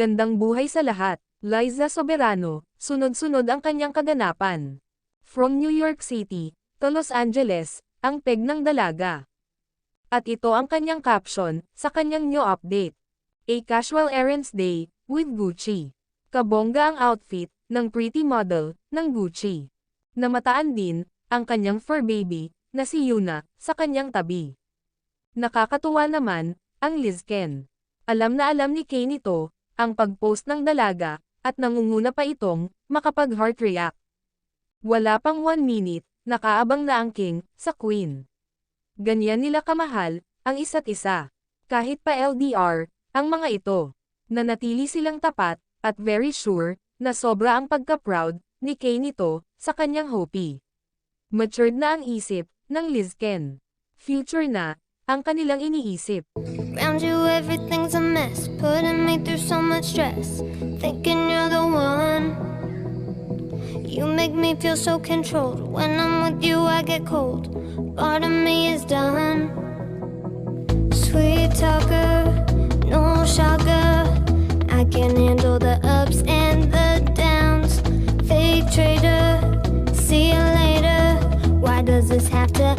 Magandang buhay sa lahat. Liza Soberano, sunod-sunod ang kanyang kaganapan. From New York City to Los Angeles, ang peg ng dalaga. At ito ang kanyang caption sa kanyang new update. A casual errands day with Gucci. Kabongga ang outfit ng pretty model ng Gucci. Namataan din ang kanyang fur baby na si Yuna sa kanyang tabi. Nakakatuwa naman ang Lizken. Alam na alam ni Kane ito ang pag-post ng dalaga at nangunguna pa itong makapag-heart react. Wala pang one minute, nakaabang na ang king sa queen. Ganyan nila kamahal ang isa't isa. Kahit pa LDR, ang mga ito. Nanatili silang tapat at very sure na sobra ang pagka-proud ni Kay nito sa kanyang Hopi. Matured na ang isip ng Lizken. Future na ang kanilang iniisip. Around you, everything's a mess. Putting me through so much stress. Thinking you're the one. You make me feel so controlled. When I'm with you, I get cold. Part of me is done. Sweet talker, no shocker. I can handle the ups and the downs. Fake trader, see you later. Why does this have to?